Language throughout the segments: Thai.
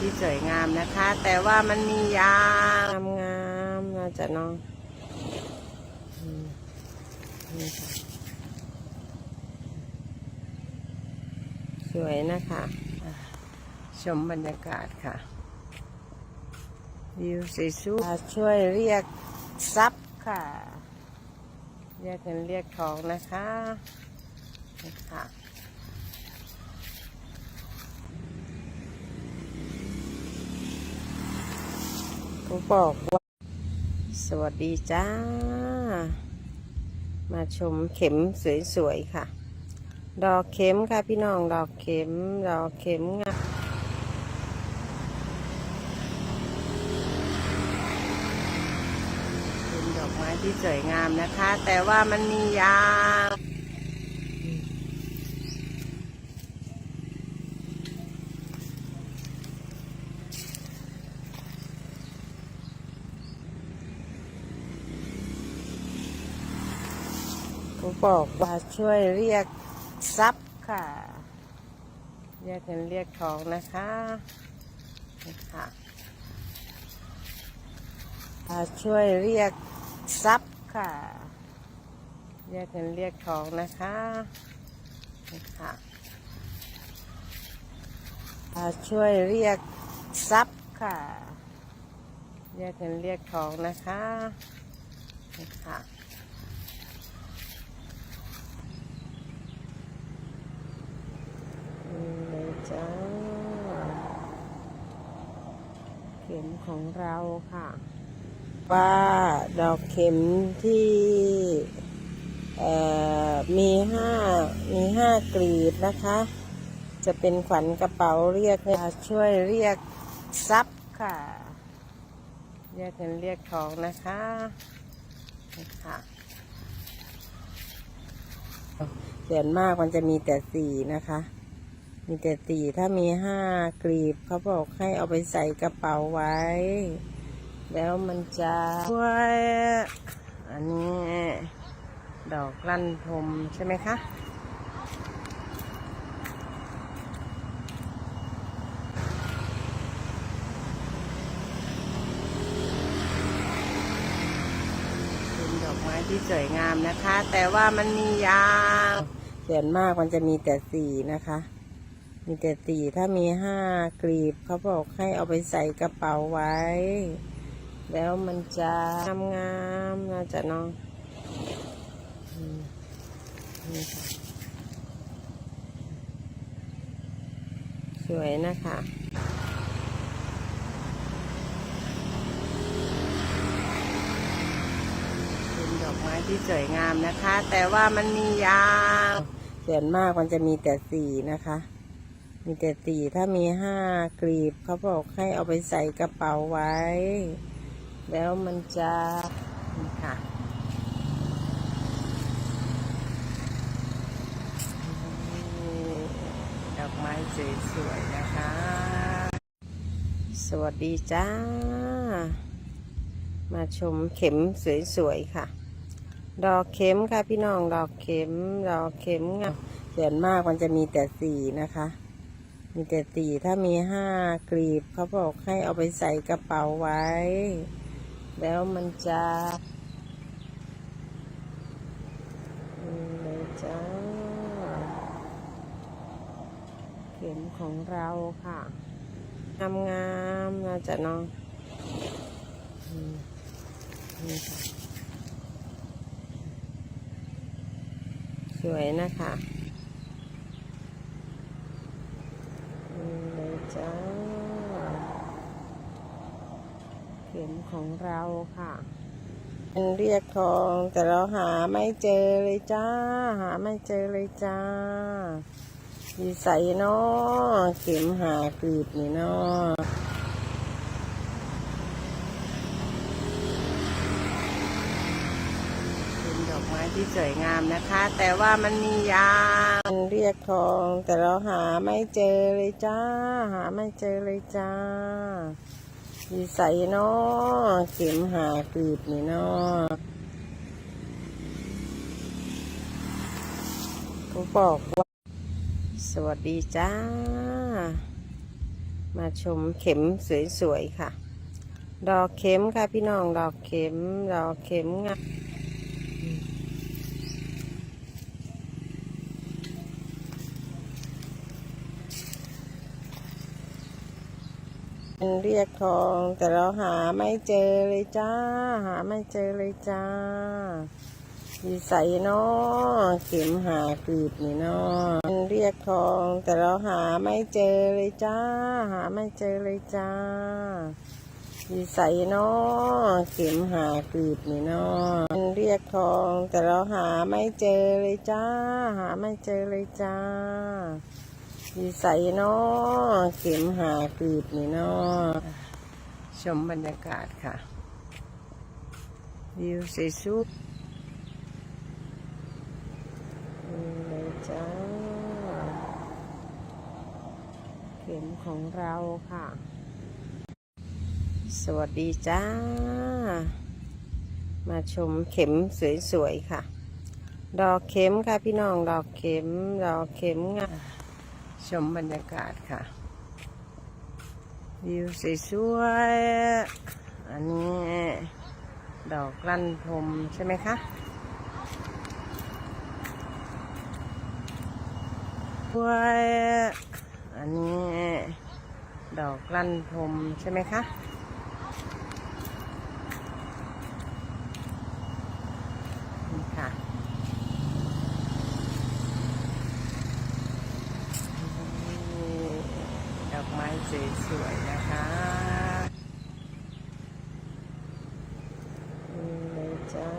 ที่สวยงามนะคะ แต่ว่ามันมียางงามๆน่าจะน้องนี่ค่ะสวยนะคะ ชมบรรยากาศค่ะ วิวสวยๆช่วยเรียกทรัพย์ค่ะ เรียกเงินเรียกทองนะคะค่ะ เขาบอกว่า สวัสดีจ้า มาชมเข็มสวยๆค่ะ ดอกเข็มค่ะพี่น้องดอกเข็ม ดอกเข็มงามเป็นดอกไม้ที่สวยงามนะคะ แต่ว่ามันมียา บอกว่าช่วยเรียกทรัพย์ค่ะ เรียกเงินเรียกทองนะคะนี่ค่ะว่าช่วยเรียกทรัพย์ค่ะ เรียกเงินเรียกทองนะคะนี่ค่ะว่าช่วยเรียกทรัพย์ค่ะ เรียกเงินเรียกทองนะคะนี่ค่ะ นี่เลยจ้า เข็มของเราค่ะ ว่าดอกเข็มที่มีห้ามีห้ากลีบนะคะ จะเป็นขวัญกระเป๋าเรียกช่วยเรียกทรัพย์ค่ะ เรียกเงินเรียกทองนะคะนี่ค่ะส่วนมากมันจะมีแต่สีนะคะ มีแต่ตีถ้ามีห้ากลีบเขาบอกให้เอาไปใส่กระเป๋าไว้ แล้วมันจะช่วยอันนี้ ดอกลั่นทมใช่ไหมคะเป็นดอกไม้ที่สวยงามนะคะ แต่ว่ามันมียางส่วนมากมันจะมีแต่สีนะคะ มีแต่ตีถ้ามีห้ากลีบเขาบอกให้เอาไปใส่กระเป๋าไว้ แล้วมันจะงามงามๆน่าจะน้องสวยนะคะเป็นดอกไม้ที่สวยงามนะคะ แต่ว่ามันมียางส่วนมากมันจะมีแต่สีนะคะ มีแต่ตีถ้ามีห้ากลีบเขาบอกให้เอาไปใส่กระเป๋าไว้ แล้วมันจะนี่ค่ะดอกไม้สวยๆนะคะ สวัสดีจ้า มาชมเข็มสวยๆค่ะ ดอกเข็มค่ะพี่น้องดอกเข็ม ดอกเข็มงามส่วนมากมันจะมีแต่สีนะคะ มีแต่ตีถ้ามีห้ากลีบเขาบอกให้เอาไปใส่กระเป๋าไว้ แล้วมันจะเลยจ้าเข็มของเราค่ะงามงามๆน่าจะน้องนี่ค่ะ สวยนะคะนี่เลยจ้า เข็มของเราค่ะมันเรียกทองแต่เราหาไม่เจอเลยจ้า หาไม่เจอเลยจ้าอยู่ใส่เนาะเข็มหากรีบนี่เนาะเป็นดอกไม้ที่สวยงามนะคะ แต่ว่ามันมียางมันเรียกทองแต่เราหาไม่เจอเลยจ้า หาไม่เจอเลยจ้า ใส่เนาะเข็มหากรีบนี่เนาะเขาบอกว่า สวัสดีจ้ามามาชมเข็มสวยๆค่ะ ดอกเข็มค่ะพี่น้องดอกเข็ม ดอกเข็มงาม เรียกทองแต่เราหาไม่เจอเลยจ้า หาไม่เจอเลยจ้าดีใส่เนาะเข็มหากรีบนี่เนาะมันเรียกทองแต่เราหาไม่เจอเลยจ้า หาไม่เจอเลยจ้าดีใส่เนาะเข็มหากรีบนี่เนาะมันเรียกทองแต่เราหาไม่เจอเลยจ้า หาไม่เจอเลยจ้า ดีใสเนาะเข็มหากรีบนี่เนาะชมบรรยากาศค่ะ วิวสวยสุดเลยจ้า เข็มของเราค่ะ สวัสดีจ้า มาชมเข็มสวยๆค่ะ ดอกเข็มค่ะพี่น้องดอกเข็ม ดอกเข็มงา ชมบรรยากาศค่ะ วิวสวยๆ อันนี้ดอกลั่นพรมใช่ไหมคะสวยอันนี้ดอกลั่นพรมใช่ไหมคะ นี่ค่ะ นี่ดอกไม้สวยๆนะคะนี่เลย จ้า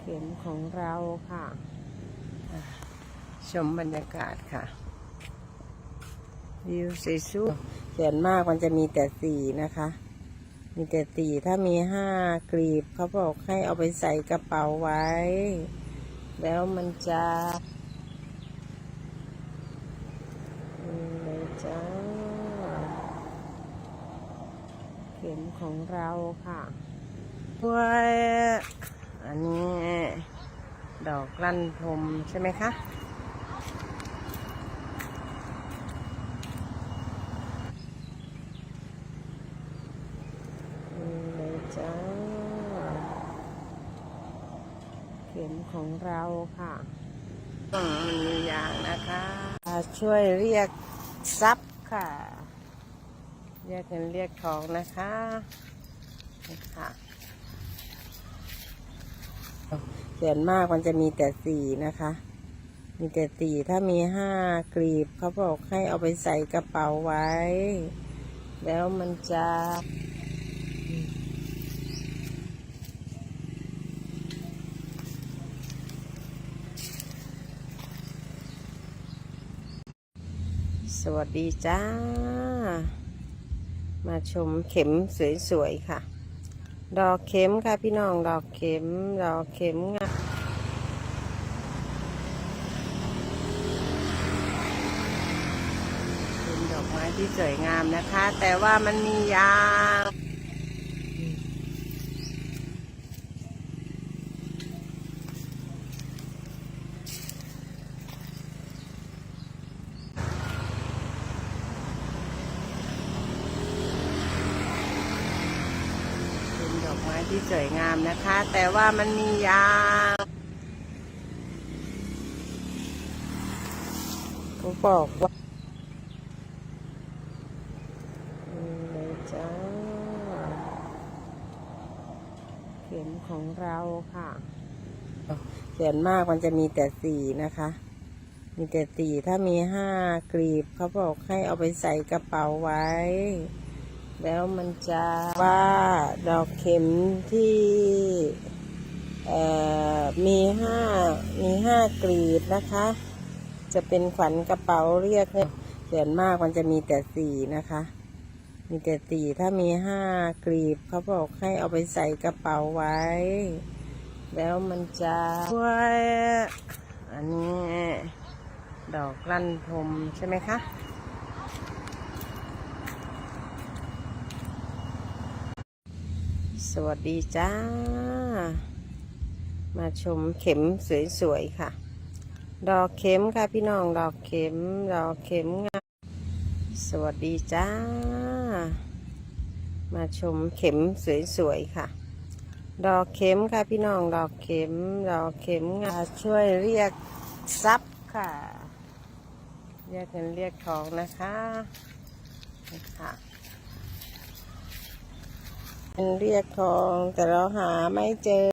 เข็มของเราค่ะ ชมบรรยากาศค่ะ วิวสวยสุดเขียนมากมันจะมีแต่สีนะคะ มีแต่ตีถ้ามีห้ากลีบเขาบอกให้เอาไปใส่กระเป๋าไว้ แล้วมันจะนี่เลยจ้า เของเราค่ะด้วยอันนี้ดอกลั่นทมใช่ไหมคะเจ้าเข็มของเราค่ะมีอย่างนะคะ ช่วยเรียกทรัพย์ค่ะ เรียกเงินเรียกทองนะคะนี่ค่ะเขียนมากมันจะมีแต่สี่นะคะ มีแต่สี่ถ้ามีห้ากลีบเขาบอกให้เอาไปใส่กระเป๋าไว้ แล้วมันจะสวัสดีจ้า มาชมเข็มสวยๆค่ะ ดอกเข็มค่ะพี่น้องดอกเข็มดอกเข็มงามเป็นดอกไม้ที่สวยงามนะคะ แต่ว่ามันมียาง เป็นดอกไม้ ที่สวยงามนะคะ แต่ว่ามันมียางเขาบอกว่านี่เลยจ้าเข็มของเราค่ะเขียนมากมันจะมีแต่สีนะคะ มีแต่สีถ้ามีห้ากลีบเขาบอกให้เอาไปใส่กระเป๋าไว้ แล้วมันจะว่าดอกเข็มที่มีห้ามีห้ากลีบนะคะ จะเป็นขวัญกระเป๋าเรียกเนี่ยเขียนมากมันจะมีแต่สี่นะคะ มีแต่สี่ถ้ามีห้ากลีบเขาบอกให้เอาไปใส่กระเป๋าไว้ แล้วมันจะด้วยอันนี้ดอกลั่นทมใช่ไหมคะ สวัสดีจ้า มาชมเข็มสวยๆค่ะ ดอกเข็มค่ะพี่น้องดอกเข็ม ดอกเข็มงามสวัสดีจ้า มาชมเข็มสวยๆค่ะ ดอกเข็มค่ะพี่น้องดอกเข็ม ดอกเข็มงามช่วยเรียกทรัพย์ค่ะ เรียกเงินเรียกทองนะคะนี่ค่ะ เรียกทองแต่เราหาไม่เจอ